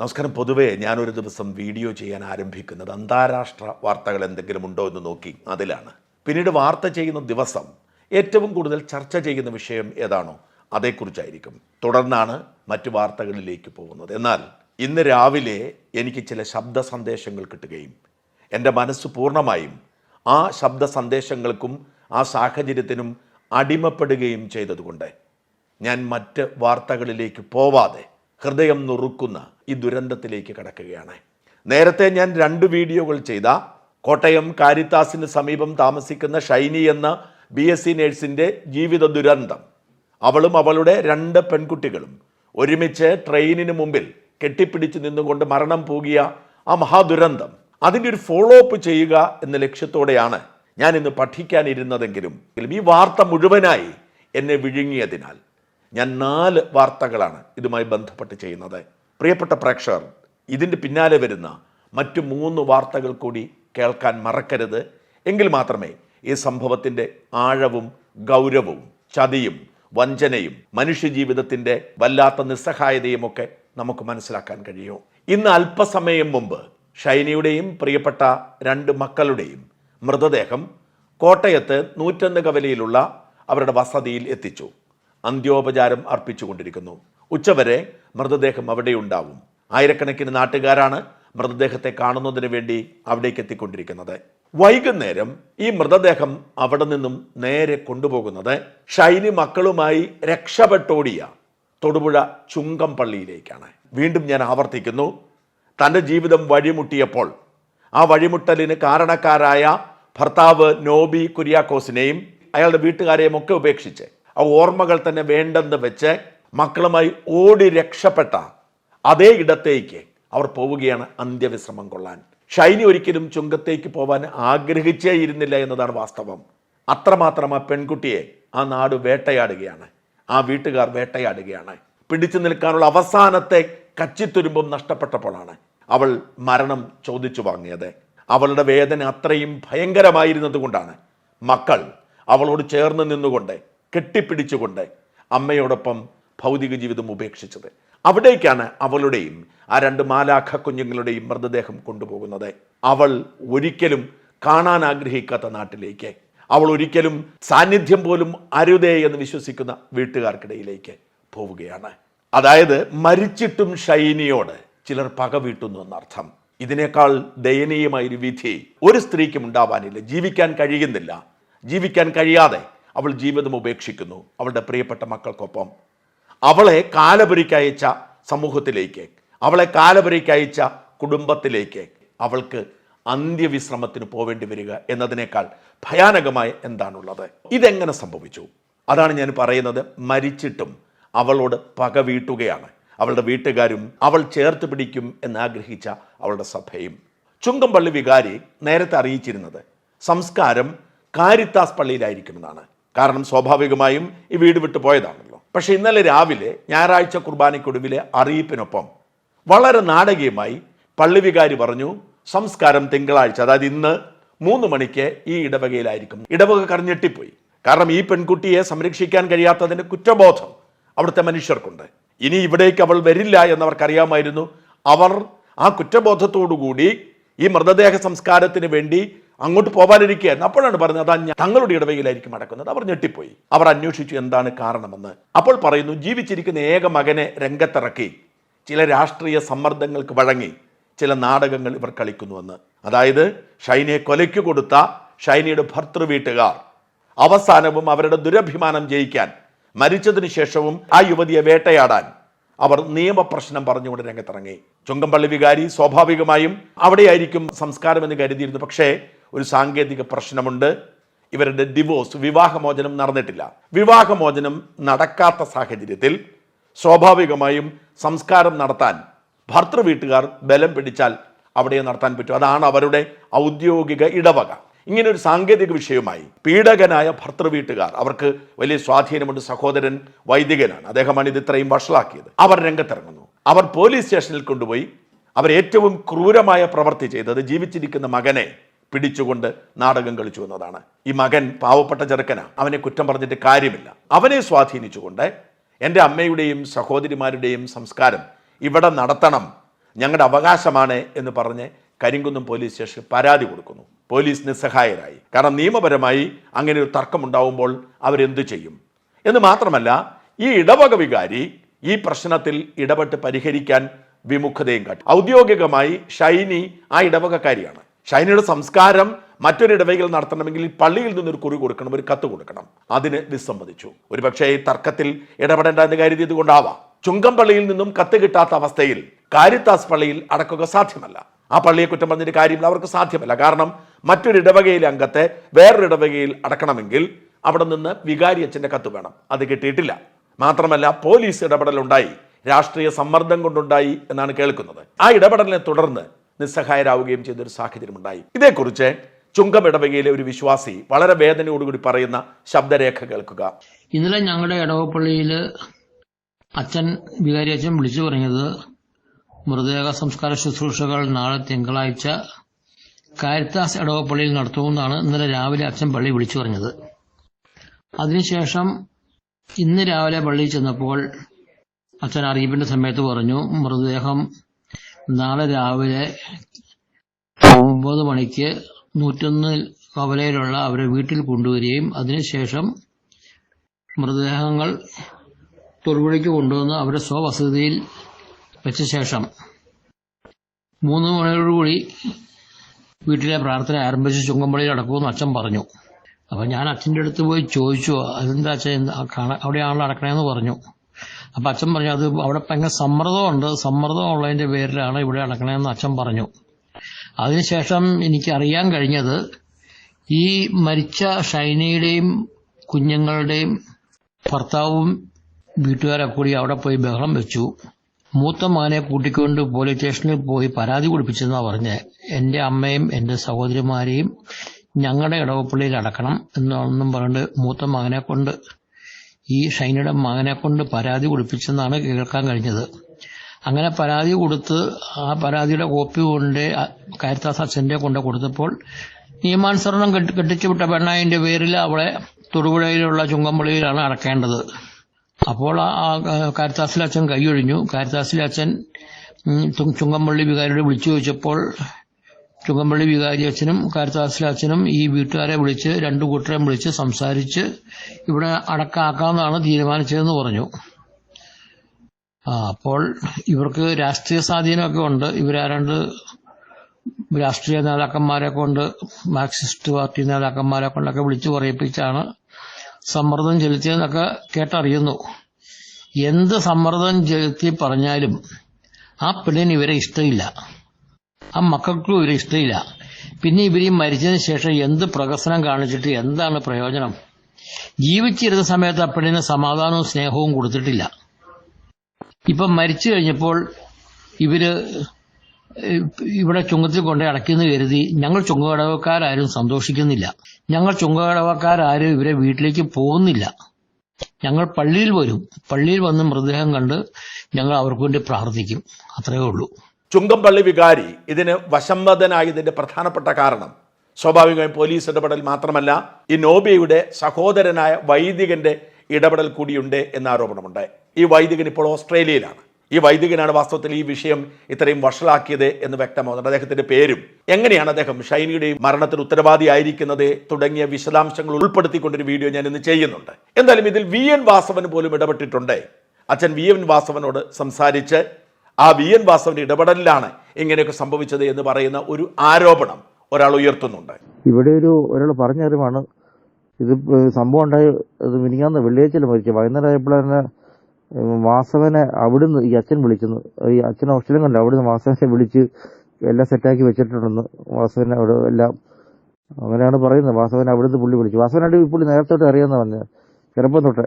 നമസ്കാരം. പൊതുവേ ഞാനൊരു ദിവസം വീഡിയോ ചെയ്യാൻ ആരംഭിക്കുന്നത് അന്താരാഷ്ട്ര വാർത്തകൾ എന്തെങ്കിലും ഉണ്ടോ എന്ന് നോക്കി അതിലാണ്. പിന്നീട് വാർത്ത ചെയ്യുന്ന ദിവസം ഏറ്റവും കൂടുതൽ ചർച്ച ചെയ്യുന്ന വിഷയം ഏതാണോ അതേക്കുറിച്ചായിരിക്കും. തുടർന്നാണ് മറ്റു വാർത്തകളിലേക്ക് പോകുന്നത്. എന്നാൽ ഇന്ന് രാവിലെ എനിക്ക് ചില ശബ്ദ സന്ദേശങ്ങൾ കിട്ടുകയും എന്റെ മനസ്സ് പൂർണമായും ആ ശബ്ദ സന്ദേശങ്ങൾക്കും ആ സാഹചര്യത്തിനും അടിമപ്പെടുകയും ചെയ്തതുകൊണ്ട് ഞാൻ മറ്റ് വാർത്തകളിലേക്ക് പോവാതെ ഹൃദയം നുറുക്കുന്ന ഈ ദുരന്തത്തിലേക്ക് കടക്കുകയാണ്. നേരത്തെ ഞാൻ രണ്ട് വീഡിയോകൾ ചെയ്ത. കോട്ടയം കാരിത്താസിന് സമീപം താമസിക്കുന്ന ഷൈനി എന്ന ബി എസ് സി നേഴ്സിന്റെ ജീവിത ദുരന്തം. അവളും അവളുടെ രണ്ട് പെൺകുട്ടികളും ഒരുമിച്ച് ട്രെയിനിന് മുമ്പിൽ കെട്ടിപ്പിടിച്ച് നിന്നുകൊണ്ട് മരണം പോകിയ ആ മഹാദുരന്തം. അതിന്റെ ഒരു ഫോളോ അപ്പ് ചെയ്യുക എന്ന ലക്ഷ്യത്തോടെയാണ് ഞാൻ ഇന്ന് പഠിക്കാനിരുന്നതെങ്കിലും ഈ വാർത്ത മുഴുവനായി എന്നെ വിഴുങ്ങിയതിനാൽ. ഞാൻ നാല് വാർത്തകളാണ് ഇതുമായി ബന്ധപ്പെട്ട് ചെയ്യുന്നത്. പ്രിയപ്പെട്ട പ്രേക്ഷകർ ഇതിന്റെ പിന്നാലെ വരുന്ന മറ്റു മൂന്ന് വാർത്തകൾ കൂടി കേൾക്കാൻ മറക്കരുത്. എങ്കിൽ മാത്രമേ ഈ സംഭവത്തിന്റെ ആഴവും ഗൗരവവും ചതിയും വഞ്ചനയും മനുഷ്യജീവിതത്തിന്റെ വല്ലാത്ത നിസ്സഹായതയുമൊക്കെ നമുക്ക് മനസ്സിലാക്കാൻ കഴിയൂ. ഇന്ന് അല്പസമയം മുമ്പ് ഷൈനിയുടെയും പ്രിയപ്പെട്ട രണ്ട് മക്കളുടെയും മൃതദേഹം കോട്ടയത്ത് നൂറ്റൊന്ന് കവലയിലുള്ള അവരുടെ വസതിയിൽ എത്തിച്ചു. അന്ത്യോപചാരം അർപ്പിച്ചുകൊണ്ടിരിക്കുന്നു. ഉച്ചവരെ മൃതദേഹം അവിടെ ഉണ്ടാവും ആയിരക്കണക്കിന് നാട്ടുകാരാണ് മൃതദേഹത്തെ കാണുന്നതിന് വേണ്ടി അവിടേക്ക് എത്തിക്കൊണ്ടിരിക്കുന്നത്. വൈകുന്നേരം ഈ മൃതദേഹം അവിടെ നിന്നും നേരെ കൊണ്ടുപോകുന്നത് ഷൈനി മക്കളുമായി രക്ഷപ്പെട്ടോടിയ തൊടുപുഴ ചുങ്കം പള്ളിയിലേക്കാണ്. വീണ്ടും ഞാൻ ആവർത്തിക്കുന്നു. തന്റെ ജീവിതം വഴിമുട്ടിയപ്പോൾ ആ വഴിമുട്ടലിന് കാരണക്കാരായ ഭർത്താവ് നോബി കുര്യാക്കോസിനെയും അയാളുടെ വീട്ടുകാരെയും ഒക്കെ ഉപേക്ഷിച്ച് ആ ഓർമ്മകൾ തന്നെ വേണ്ടെന്ന് വെച്ച് മക്കളുമായി ഓടി രക്ഷപ്പെട്ട അതേ ഇടത്തേക്ക് അവർ പോവുകയാണ് അന്ത്യവിശ്രമം കൊള്ളാൻ. ഷൈനി ഒരിക്കലും ചുങ്കത്തേക്ക് പോവാൻ ആഗ്രഹിച്ചേ ഇരുന്നില്ല എന്നതാണ് വാസ്തവം. അത്രമാത്രം ആ പെൺകുട്ടിയെ ആ നാട് വേട്ടയാടുകയാണ്. ആ വീട്ടുകാർ വേട്ടയാടുകയാണ്. പിടിച്ചു നിൽക്കാനുള്ള അവസാനത്തെ കച്ചിത്തുരുമ്പും നഷ്ടപ്പെട്ടപ്പോഴാണ് അവൾ മരണം ചോദിച്ചു വാങ്ങിയത്. അവളുടെ വേദന അത്രയും ഭയങ്കരമായിരുന്നതുകൊണ്ടാണ് മക്കൾ അവളോട് ചേർന്ന് നിന്നുകൊണ്ട് കെട്ടിപ്പിടിച്ചുകൊണ്ട് അമ്മയോടൊപ്പം ഭൗതിക ജീവിതം ഉപേക്ഷിച്ചത്. അവിടേക്കാണ് അവളുടെയും ആ രണ്ട് മാലാഖ കുഞ്ഞുങ്ങളുടെയും മൃതദേഹം കൊണ്ടുപോകുന്നത്. അവൾ ഒരിക്കലും കാണാൻ ആഗ്രഹിക്കാത്ത നാട്ടിലേക്ക്. അവൾ ഒരിക്കലും സാന്നിധ്യം പോലും അരുതേ എന്ന് വിശ്വസിക്കുന്ന വീട്ടുകാർക്കിടയിലേക്ക് പോവുകയാണ്. അതായത് മരിച്ചിട്ടും ഷൈനിയോട് ചിലർ പക വീട്ടുന്നു എന്നർത്ഥം. ഇതിനേക്കാൾ ദയനീയമായൊരു വിധി ഒരു സ്ത്രീക്കും ഉണ്ടാവാനില്ല. ജീവിക്കാൻ കഴിയുന്നില്ല. ജീവിക്കാൻ കഴിയാതെ അവൾ ജീവിതം ഉപേക്ഷിക്കുന്നു. അവളുടെ പ്രിയപ്പെട്ട മക്കൾക്കൊപ്പം. അവളെ കാലപുരിക്കയച്ച സമൂഹത്തിലേക്ക്. അവളെ കാലപുരിക്കയച്ച കുടുംബത്തിലേക്ക് അവൾക്ക് അന്ത്യവിശ്രമത്തിന് പോവേണ്ടി വരിക എന്നതിനേക്കാൾ ഭയാനകമായ എന്താണുള്ളത്? ഇതെങ്ങനെ സംഭവിച്ചു? അതാണ് ഞാൻ പറയുന്നത്. മരിച്ചിട്ടും അവളോട് പക വീട്ടുകയാണ്. അവളുടെ വീട്ടുകാരും അവൾ ചേർത്ത് പിടിക്കും എന്നാഗ്രഹിച്ച അവളുടെ സഭയും. ചുങ്കംപള്ളി വികാരി നേരത്തെ അറിയിച്ചിരുന്നത് സംസ്കാരം കാരിത്താസ് പള്ളിയിലായിരിക്കുമെന്നാണ്. കാരണം സ്വാഭാവികമായും ഈ വീട് വിട്ടു പോയതാണല്ലോ. പക്ഷെ ഇന്നലെ രാവിലെ ഞായറാഴ്ച കുർബാനയ്ക്കൊടുവിലെ അറിയിപ്പിനൊപ്പം വളരെ നാടകീയമായി പള്ളിവികാരി പറഞ്ഞു സംസ്കാരം തിങ്കളാഴ്ച അതായത് ഇന്ന് മൂന്ന് മണിക്ക് ഈ ഇടവകയിലായിരിക്കും. ഇടവക കറിഞ്ഞെട്ടിപ്പോയി കാരണം ഈ പെൺകുട്ടിയെ സംരക്ഷിക്കാൻ കഴിയാത്തതിന്റെ കുറ്റബോധം അവിടുത്തെ മനുഷ്യർക്കുണ്ട്. ഇനി ഇവിടേക്ക് അവൾ വരില്ല എന്നവർക്കറിയാമായിരുന്നു. അവർ ആ കുറ്റബോധത്തോടുകൂടി ഈ മൃതദേഹ സംസ്കാരത്തിന് വേണ്ടി അങ്ങോട്ട് പോകാനിരിക്കുകയായിരുന്നു അപ്പോഴാണ് പറഞ്ഞത് അത് തങ്ങളുടെ ഇടവകയിലായിരിക്കും നടക്കുന്നത്. അവർ ഞെട്ടിപ്പോയി. അവർ അന്വേഷിച്ചു എന്താണ് കാരണമെന്ന്. അപ്പോൾ പറയുന്നു ജീവിച്ചിരിക്കുന്ന ഏക മകനെ രംഗത്തിറക്കി. ചില രാഷ്ട്രീയ സമ്മർദ്ദങ്ങൾക്ക് വഴങ്ങി. ചില നാടകങ്ങൾ ഇവർ കളിക്കുന്നുവെന്ന്. അതായത് ഷൈനിയെ കൊലയ്ക്ക് കൊടുത്ത ഷൈനിയുടെ ഭർത്തൃ വീട്ടുകാർ അവസാനവും അവരുടെ ദുരഭിമാനം ജയിക്കാൻ. മരിച്ചതിന് ശേഷവും ആ യുവതിയെ വേട്ടയാടാൻ. അവർ നിയമപ്രശ്നം പറഞ്ഞുകൊണ്ട് രംഗത്തിറങ്ങി. ചുങ്കമ്പള്ളി വികാരി സ്വാഭാവികമായും അവിടെയായിരിക്കും സംസ്കാരം എന്ന് കരുതിയിരുന്നു. പക്ഷേ ഒരു സാങ്കേതിക പ്രശ്നമുണ്ട്. ഇവരുടെ ഡിവോഴ്സ് വിവാഹമോചനം നടന്നിട്ടില്ല. വിവാഹമോചനം നടക്കാത്ത സാഹചര്യത്തിൽ സ്വാഭാവികമായും സംസ്കാരം നടത്താൻ ഭർത്തൃ വീട്ടുകാർ ബലം പിടിച്ചാൽ അവിടെ നടത്താൻ പറ്റും. അതാണ് അവരുടെ ഔദ്യോഗിക ഇടവക. ഇങ്ങനൊരു സാങ്കേതിക വിഷയമായി പീഡകനായ ഭർത്തൃ വീട്ടുകാർ അവർക്ക് വലിയ സ്വാധീനമുണ്ട്. സഹോദരൻ വൈദികനാണ്. അദ്ദേഹമാണ് ഇത് ഇത്രയും വഷളാക്കിയത്. അവർ രംഗത്തിറങ്ങുന്നു. അവർ പോലീസ് സ്റ്റേഷനിൽ കൊണ്ടുപോയി അവർ ഏറ്റവും ക്രൂരമായ പ്രവൃത്തി ചെയ്തത് ജീവിച്ചിരിക്കുന്ന മകനെ പിടിച്ചുകൊണ്ട് നാടകം കളിച്ചു എന്നതാണ്. ഈ മകൻ പാവപ്പെട്ട ചെറുക്കനാ. അവനെ കുറ്റം പറഞ്ഞിട്ട് കാര്യമില്ല. അവനെ സ്വാധീനിച്ചുകൊണ്ട് എന്റെ അമ്മയുടെയും സഹോദരിമാരുടെയും സംസ്കാരം ഇവിടെ നടത്തണം. ഞങ്ങളുടെ അവകാശമാണ് എന്ന് പറഞ്ഞ് കരിങ്കുന്നം പോലീസ് സ്റ്റേഷനിൽ പരാതി കൊടുക്കുന്നു. പോലീസ് നിസ്സഹായരായി. കാരണം നിയമപരമായി അങ്ങനെ ഒരു തർക്കമുണ്ടാവുമ്പോൾ അവരെന്തു ചെയ്യും? എന്ന് മാത്രമല്ല ഈ ഇടവക വികാരി ഈ പ്രശ്നത്തിൽ ഇടപെട്ട് പരിഹരിക്കാൻ വിമുഖതയും കാട്ടി. ഔദ്യോഗികമായി ഷൈനി ആ ഇടവകക്കാരിയാണ്. ഷൈനിയുടെ സംസ്കാരം മറ്റൊരു ഇടവകയിൽ നടത്തണമെങ്കിൽ പള്ളിയിൽ നിന്നൊരു കുറി കൊടുക്കണം ഒരു കത്ത് കൊടുക്കണം. അതിന് വിസമ്മതിച്ചു. ഒരുപക്ഷേ ഈ തർക്കത്തിൽ ഇടപെടേണ്ട എന്ന് കരുതിയത് കൊണ്ടാവാം ചുങ്കം പള്ളിയിൽ നിന്നും കത്ത് കിട്ടാത്ത അവസ്ഥയിൽ കാരിത്താസ് പള്ളിയിൽ അടക്കുക സാധ്യമല്ല. ആ പള്ളിയെ കുറ്റം പറഞ്ഞിട്ട് കാര്യം അവർക്ക് സാധ്യമല്ല. കാരണം മറ്റൊരു ഇടവകയിലെ അംഗത്തെ വേറൊരു ഇടവകയിൽ അടക്കണമെങ്കിൽ അവിടെ നിന്ന് വികാരി അച്ഛന്റെ കത്ത് വേണം. അത് കിട്ടിയിട്ടില്ല. മാത്രമല്ല പോലീസ് ഇടപെടലുണ്ടായി. രാഷ്ട്രീയ സമ്മർദ്ദം കൊണ്ടുണ്ടായി എന്നാണ് കേൾക്കുന്നത്. ആ ഇടപെടലിനെ തുടർന്ന് നിസ്സഹായരാവുകയും ചെയ്തൊരു സാഹചര്യമുണ്ടായി. ഇതേക്കുറിച്ച് ചുങ്കം ഇടവകയിലെ ഒരു വിശ്വാസി വളരെ വേദനയോടുകൂടി പറയുന്ന ശബ്ദരേഖ കേൾക്കുക. ഇന്നലെ ഞങ്ങളുടെ ഇടവപ്പള്ളിയിൽ അച്ഛൻ വികാരി അച്ഛൻ വിളിച്ചു പറഞ്ഞത് മൃതദേഹ സംസ്കാര ശുശ്രൂഷകൾ നാളെ തിങ്കളാഴ്ച കാരിത്താസ് ഇടവപ്പള്ളിയിൽ നടത്തുമെന്നാണ് ഇന്നലെ രാവിലെ അച്ഛൻ പള്ളി വിളിച്ചു പറഞ്ഞത്. അതിനുശേഷം ഇന്ന് രാവിലെ പള്ളിയിൽ ചെന്നപ്പോൾ അച്ഛൻ അറിയിപ്പിന്റെ സമയത്ത് പറഞ്ഞു മൃതദേഹം നാളെ രാവിലെ ഒമ്പത് മണിക്ക് നൂറ്റൊന്ന് കവലയിലുള്ള അവരെ വീട്ടിൽ കൊണ്ടുവരികയും അതിനുശേഷം മൃതദേഹങ്ങൾ തൊടുപുഴയ്ക്ക് കൊണ്ടുവന്ന് അവരെ സ്വവസതിയിൽ വെച്ച ശേഷം മൂന്ന് മണിയോടുകൂടി വീട്ടിലെ പ്രാർത്ഥന ആരംഭിച്ച് ചുങ്കമ്പളിയിൽ അടക്കുമെന്ന് അച്ഛൻ പറഞ്ഞു. അപ്പം ഞാൻ അച്ഛന്റെ അടുത്ത് പോയി ചോദിച്ചു അതെന്താ അച്ഛൻ? അവിടെയാണല്ലോ അടക്കണേന്ന് പറഞ്ഞു. അപ്പം അച്ഛൻ പറഞ്ഞു അത് അവിടെ ഭയങ്കര സമ്മർദ്ദമുണ്ട്. സമ്മർദ്ദം ഉള്ളതിന്റെ പേരിലാണ് ഇവിടെ അടക്കണമെന്ന് അച്ഛൻ പറഞ്ഞു. അതിനുശേഷം എനിക്ക് അറിയാൻ കഴിഞ്ഞത് ഈ മരിച്ച ഷൈനയുടെയും കുഞ്ഞുങ്ങളുടെയും ഭർത്താവും വീട്ടുകാരെ കൂടി അവിടെ പോയി ബഹളം വെച്ചു. മൂത്ത മകനെ കൂട്ടിക്കൊണ്ട് പോലീസ് സ്റ്റേഷനിൽ പോയി പരാതി കൊടുപ്പിച്ചെന്നാ പറഞ്ഞ് എന്റെ അമ്മയും എന്റെ സഹോദരിമാരെയും ഞങ്ങളുടെ ഇടവപ്പള്ളിയിൽ അടക്കണം എന്നൊന്നും പറഞ്ഞിട്ട് മൂത്ത മകനെ കൊണ്ട് ഈ ഷൈനയുടെ മകനെ കൊണ്ട് പരാതി കൊടുപ്പിച്ചെന്നാണ് കേൾക്കാൻ കഴിഞ്ഞത്. അങ്ങനെ പരാതി കൊടുത്ത് ആ പരാതിയുടെ കോപ്പി കൊണ്ട് കാരിത്താസ് അച്ഛന്റെ കൊണ്ട് കൊടുത്തപ്പോൾ നിയമാനുസരണം കെട്ടി- കെട്ടിച്ചുവിട്ട പെണ്ണായിന്റെ പേരിൽ അവളെ തൊടുപുഴയിലുള്ള ചുങ്കമ്പള്ളിയിലാണ് അടക്കേണ്ടത്. അപ്പോൾ ആ കാരിത്താസിലെ അച്ഛൻ കൈയൊഴിഞ്ഞു. കാരിത്താസിലെ അച്ഛൻ ചുങ്കമ്പള്ളി വികാരിയോട് വിളിച്ചു ചോദിച്ചപ്പോൾ ചുങ്കമ്പള്ളി വികാരി അച്ഛനും കാരത്താസിലെ അച്ഛനും ഈ വീട്ടുകാരെ വിളിച്ച് രണ്ടു കൂട്ടരെ വിളിച്ച് സംസാരിച്ച് ഇവിടെ അടക്കാക്കാമെന്നാണ് തീരുമാനിച്ചതെന്ന് പറഞ്ഞു. ആ അപ്പോൾ ഇവർക്ക് രാഷ്ട്രീയ സ്വാധീനമൊക്കെ ഉണ്ട്. ഇവരാരണ്ട് രാഷ്ട്രീയ നേതാക്കന്മാരെ കൊണ്ട് മാർക്സിസ്റ്റ് പാർട്ടി നേതാക്കന്മാരെ കൊണ്ടൊക്കെ വിളിച്ചു പറയിപ്പിച്ചാണ് സമ്മർദ്ദം ചെലുത്തിയെന്നൊക്കെ കേട്ടറിയുന്നു. എന്ത് സമ്മർദ്ദം ചെലുത്തി പറഞ്ഞാലും ആ പെണ്ണിന് ഇവരെ ഇഷ്ടമില്ല. ആ മക്കൾക്കും ഇവരെ ഇഷ്ടമില്ല പിന്നെ ഇവർ മരിച്ചതിന് ശേഷം എന്ത് പ്രകസനം കാണിച്ചിട്ട് എന്താണ് പ്രയോജനം? ജീവിച്ചിരുന്ന സമയത്ത് ആ പെണ്ണിന് സമാധാനവും സ്നേഹവും കൊടുത്തിട്ടില്ല. ഇപ്പം മരിച്ചു കഴിഞ്ഞപ്പോൾ ഇവർ ഇവിടെ ചുങ്കത്തിൽ കൊണ്ടേ അടയ്ക്കുന്നു കരുതി ഞങ്ങൾ ചുങ്കകടവക്കാരും സന്തോഷിക്കുന്നില്ല. ഞങ്ങൾ ചുങ്കകടവക്കാരും ഇവരെ വീട്ടിലേക്ക് പോകുന്നില്ല. ഞങ്ങൾ പള്ളിയിൽ വരും. പള്ളിയിൽ വന്ന് മൃതദേഹം കണ്ട് ഞങ്ങൾ അവർക്ക് വേണ്ടി പ്രാർത്ഥിക്കും. അത്രയേ ഉള്ളൂ. ചുങ്കംപള്ളി വികാരി ഇതിന് വശംവദനായതിന്റെ പ്രധാനപ്പെട്ട കാരണം. സ്വാഭാവികമായും പോലീസ് ഇടപെടൽ മാത്രമല്ല ഈ നോബിയുടെ സഹോദരനായ വൈദികന്റെ ഇടപെടൽ കൂടിയുണ്ട് എന്ന ആരോപണമുണ്ട്. ഈ വൈദികൻ ഇപ്പോൾ ഓസ്ട്രേലിയയിലാണ്. ഈ വൈദികനാണ് വാസ്തവത്തിൽ ഈ വിഷയം ഇത്രയും വഷളാക്കിയത് എന്ന് വ്യക്തമാകുന്നുണ്ട് അദ്ദേഹത്തിന്റെ പേരും എങ്ങനെയാണ് അദ്ദേഹം ഷൈനിയുടെ മരണത്തിന് ഉത്തരവാദിയായിരിക്കുന്നത് തുടങ്ങിയ വിശദാംശങ്ങൾ ഉൾപ്പെടുത്തിക്കൊണ്ടൊരു വീഡിയോ ഞാൻ ഇന്ന് ചെയ്യുന്നുണ്ട്. എന്തായാലും ഇതിൽ വി എൻ വാസവൻ പോലും ഇടപെട്ടിട്ടുണ്ട്. അച്ഛൻ വി എൻ വാസവനോട് സംസാരിച്ച് ആ വി എൻ വാസവന്റെ ഇടപെടലിലാണ് ഇങ്ങനെയൊക്കെ സംഭവിച്ചത് എന്ന് പറയുന്ന ഒരു ആരോപണം ഒരാൾ ഉയർത്തുന്നുണ്ട്. ഇവിടെ ഒരു ഒരാൾ പറഞ്ഞറിവാണ് ഇത് സംഭവം ഉണ്ടായി ഇത് മിനിങ്ങാന്ന് വെള്ളിയാഴ്ചയിൽ മരിച്ചു വൈകുന്നേരം വാസവനെ അവിടുന്ന് ഈ അച്ഛൻ വിളിച്ചെന്ന് ഈ അച്ഛൻ ഹോസ്റ്റലും കണ്ടു അവിടുന്ന് വാസവനെ വിളിച്ച് എല്ലാം സെറ്റാക്കി വെച്ചിട്ടുണ്ടെന്ന് വാസവനെ അവിടെ എല്ലാം അങ്ങനെയാണ് പറയുന്നത്. വാസവൻ അവിടുന്ന് പുള്ളി വിളിച്ചു. വാസവനായിട്ട് പുള്ളി നേരത്തോട്ട് തൊട്ട് അറിയാമെന്ന് പറഞ്ഞത്. ചെറുപ്പം തൊട്ടേ.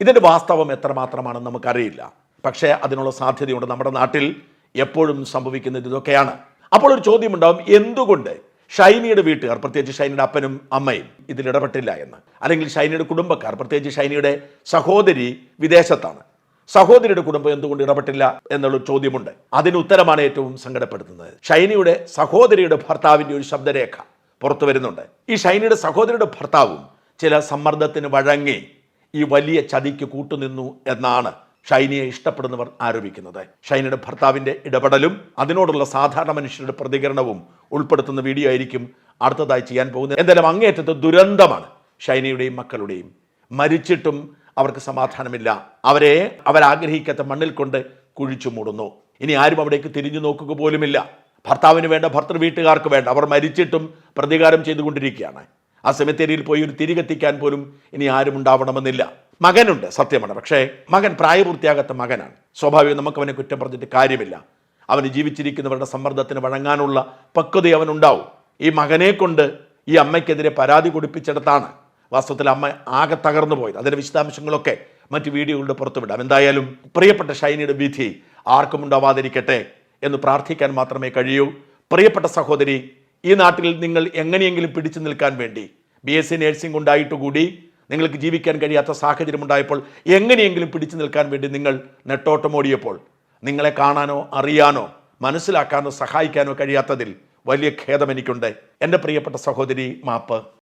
ഇതിന്റെ വാസ്തവം എത്രമാത്രമാണെന്ന് നമുക്കറിയില്ല. പക്ഷേ അതിനുള്ള സാധ്യതയുണ്ട്. നമ്മുടെ നാട്ടിൽ എപ്പോഴും സംഭവിക്കുന്നത് ഇതൊക്കെയാണ്. അപ്പോൾ ഒരു ചോദ്യമുണ്ടാവും എന്തുകൊണ്ട് ഷൈനിയുടെ വീട്ടുകാർ പ്രത്യേകിച്ച് ഷൈനിയുടെ അപ്പനും അമ്മയും ഇതിൽ ഇടപെട്ടില്ല എന്ന്? അല്ലെങ്കിൽ ഷൈനിയുടെ കുടുംബക്കാർ പ്രത്യേകിച്ച് ഷൈനിയുടെ സഹോദരി വിദേശത്താണ്. സഹോദരിയുടെ കുടുംബം എന്തുകൊണ്ട് ഇടപെട്ടില്ല എന്നുള്ള ചോദ്യമുണ്ട്. അതിന് ഉത്തരമാണ് ഏറ്റവും സങ്കടപ്പെടുത്തുന്നത്. ഷൈനിയുടെ സഹോദരിയുടെ ഭർത്താവിന്റെ ഒരു ശബ്ദരേഖ പുറത്തു വരുന്നുണ്ട്. ഈ ഷൈനിയുടെ സഹോദരിയുടെ ഭർത്താവും ചില സമ്മർദ്ദത്തിന് വഴങ്ങി ഈ വലിയ ചതിക്ക് കൂട്ടുനിന്നു എന്നാണ് ഷൈനിയെ ഇഷ്ടപ്പെടുന്നവർ ആരോപിക്കുന്നത്. ഷൈനയുടെ ഭർത്താവിന്റെ ഇടപെടലും അതിനോടുള്ള സാധാരണ മനുഷ്യരുടെ പ്രതികരണവും ഉൾപ്പെടുത്തുന്ന വീഡിയോ ആയിരിക്കും അടുത്തതായി ചെയ്യാൻ പോകുന്നത്. എന്തായാലും അങ്ങേറ്റത്തെ ദുരന്തമാണ് ഷൈനയുടെയും മക്കളുടെയും. മരിച്ചിട്ടും അവർക്ക് സമാധാനമില്ല. അവരെ അവരാഗ്രഹിക്കാത്ത മണ്ണിൽ കൊണ്ട് കുഴിച്ചു മൂടുന്നു. ഇനി ആരും അവിടേക്ക് തിരിഞ്ഞു നോക്കുക പോലുമില്ല. ഭർത്താവിന് വേണ്ട ഭർത്തൃ വീട്ടുകാർക്ക് വേണ്ട. അവർ മരിച്ചിട്ടും പ്രതികാരം ചെയ്തുകൊണ്ടിരിക്കുകയാണ്. ആ സെമിത്തേരിയിൽ പോയി ഒരു തിരികെത്തിക്കാൻ പോലും ഇനി ആരും ഉണ്ടാവണമെന്നില്ല. മകനുണ്ട് സത്യമാണ്. പക്ഷേ മകൻ പ്രായപൂർത്തിയാകാത്ത മകനാണ്. സ്വാഭാവികം നമുക്ക് അവനെ കുറ്റം പറഞ്ഞിട്ട് കാര്യമില്ല. അവന് ജീവിച്ചിരിക്കുന്നവരുടെ സമ്മർദ്ദത്തിന് വഴങ്ങാനുള്ള പക്വത അവനുണ്ടാവും. ഈ മകനെ കൊണ്ട് ഈ അമ്മയ്ക്കെതിരെ പരാതി കൊടുപ്പിച്ചെടുത്താണ് വാസ്തവത്തിൽ അമ്മ ആകെ തകർന്നു പോയത്. അതിന്റെ വിശദാംശങ്ങളൊക്കെ മറ്റ് വീഡിയോകളുടെ പുറത്തുവിടാം. എന്തായാലും പ്രിയപ്പെട്ട ഷൈനിയുടെ വിധി ആർക്കും ഉണ്ടാവാതിരിക്കട്ടെ എന്ന് പ്രാർത്ഥിക്കാൻ മാത്രമേ കഴിയൂ. പ്രിയപ്പെട്ട സഹോദരി ഈ നാട്ടിൽ നിങ്ങൾ എങ്ങനെയെങ്കിലും പിടിച്ചു നിൽക്കാൻ വേണ്ടി ബി എസ് സി നേഴ്സിംഗ് ഉണ്ടായിട്ടുകൂടി. നിങ്ങൾക്ക് ജീവിക്കാൻ കഴിയാത്ത സാഹചര്യം ഉണ്ടായപ്പോൾ എങ്ങനെയെങ്കിലും പിടിച്ചു നിൽക്കാൻ വേണ്ടി നിങ്ങൾ നെട്ടോട്ടമോടിയപ്പോൾ നിങ്ങളെ കാണാനോ അറിയാനോ മനസ്സിലാക്കാനോ സഹായിക്കാനോ കഴിയാത്തതിൽ വലിയ ഖേദം എനിക്കുണ്ട്. എന്റെ പ്രിയപ്പെട്ട സഹോദരി മാപ്പ്.